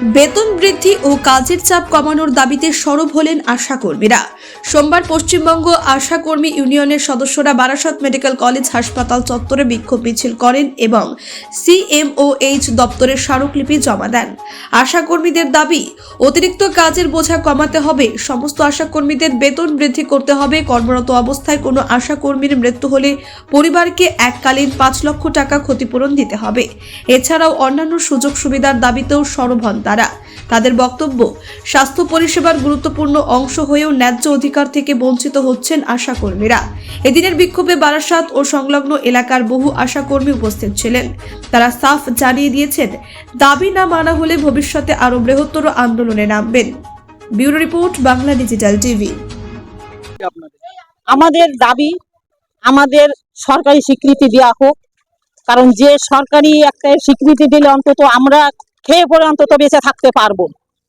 বেতন বৃদ্ধি ও কাজের চাপ কমানোর দাবিতে সরব হলেন আশাকর্মীরা। সোমবার পশ্চিমবঙ্গ আশাকর্মী ইউনিয়নের সদস্যরা বারাসত মেডিকেল কলেজ হাসপাতাল চত্বরে বিক্ষোভ মিছিল করেন এবং সিএমওএইচ দপ্তরের স্মারকলিপি জমা দেন। আশাকর্মীদের দাবি, অতিরিক্ত কাজের বোঝা কমাতে হবে, সমস্ত আশাকর্মীদের বেতন বৃদ্ধি করতে হবে, কর্মরত অবস্থায় কোনো আশাকর্মীর মৃত্যু হলে পরিবারকে এককালীন পাঁচ লক্ষ টাকা ক্ষতিপূরণ দিতে হবে। এছাড়াও অন্যান্য সুযোগ সুবিধার দাবিতেও সরব হন তারা। তাদের বক্তব্য, স্বাস্থ্য পরিষেবার গুরুত্বপূর্ণ অংশ হয়েও ন্যায্য অধিকার থেকে বঞ্চিত হচ্ছেন আশাকর্মীরা। এদিনের বিক্ষোভে বারাসাত ও সংলগ্ন এলাকার বহু আশাকর্মী উপস্থিত ছিলেন। তারা সাফ জানিয়ে দিয়েছেন, দাবি না মানা হলে ভবিষ্যতে আরও বৃহত্তর আন্দোলনে নামবেন। Bureau report, Bangla digital TV. আমাদের দাবি, আমাদের সরকারি স্বীকৃতি দেওয়া হোক, কারণ যে সরকারি একটা স্বীকৃতি দিলে অন্তত আমরা খেয়ে পরে অন্তত বেঁচে থাকতে পারব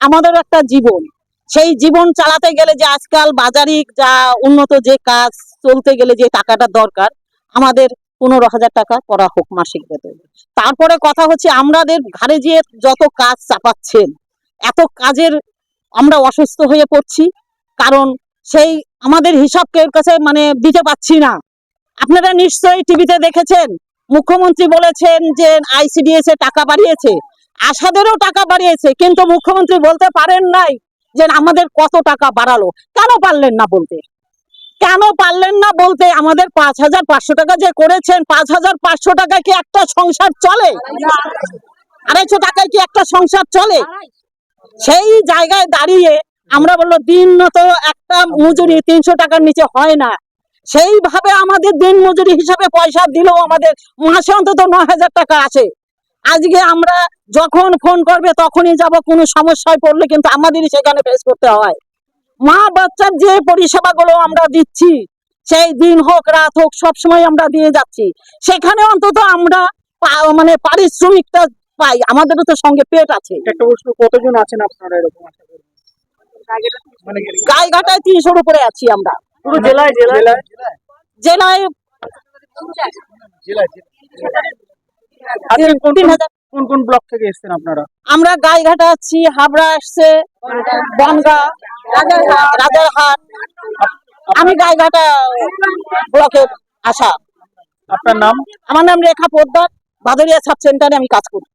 আমাদেরও একটা জীবন। সেই জীবন চালাতে গেলে যে আজকাল বাজারিক যা উন্নত যে কাজ, চলতে গেলে যে টাকাটা দরকার, আমাদের পনেরো হাজার টাকা করা হোক মাসিক বেতন। তারপরে কথা হচ্ছে আমাদের ঘাড়ে যে যত কাজ চাপাচ্ছেন, এত কাজের আমরা অসুস্থ হয়ে পড়ছি, কারণ সেই আমাদের হিসাব কেউ কাছে মানে দিতে পাচ্ছি না। আপনারা নিশ্চয়ই টিভিতে দেখেছেন, মুখ্যমন্ত্রী বলেছেন যে আইসিডিএস এ টাকা বাড়িয়েছে আশাদেরও টাকা বাড়িয়েছে, কিন্তু মুখ্যমন্ত্রী বলতে পারেন নাই যে আমাদের কত টাকা বাড়ালো। কেন পারলেন না বলতে? কেন পারলেন না বলতে? আমাদের পাঁচ হাজার পাঁচশো টাকা যে করেছেন, পাঁচ হাজার পাঁচশো টাকায় কি একটা সংসার চলে? আড়াইশো টাকায় কি একটা সংসার চলে? সেই জায়গায় দাঁড়িয়ে আমরা বলল দিন তো একটা মজুরি তিনশো টাকার নিচে হয় না। সেইভাবে আমাদের দিন মজুরি হিসাবে পয়সা দিলেও আমাদের মাসে অন্তত ন হাজার টাকা আছে। আজকে আমরা যখন ফোন করবে তখনই যাব কোনো সমস্যায় পড়লে কিন্তু আমাদেরই সেখানে ফেস করতে হয়। মা বাচ্চার যে পরিষেবাগুলো আমরা দিচ্ছি সেই দিন হোক রাত হোক সবসময় আমরা দিয়ে যাচ্ছি। সেখানে অন্তত আমরা মানে পারিশ্রমিকটা পাই। আমাদেরও তো সঙ্গে পেট আছে। একটা প্রশ্ন কতজন আছেন আপনারা এরকম মানে গাইঘাটায় তিনশোর উপরে আছি আমরা। পুরো জেলায়? জেলায় জেলায় জেলায়। কোন কোন ব্লক থেকে এসেছেন আপনারা? আমরা গাইঘাটা আছি হাবড়া আসছে বনগা রাজারহাট আমি গাইঘাটা ব্লকের আশা। আপনার নাম? আমার নাম রেখা পোদ্দার বাদরিয়া সাব সেন্টারে আমি কাজ করি।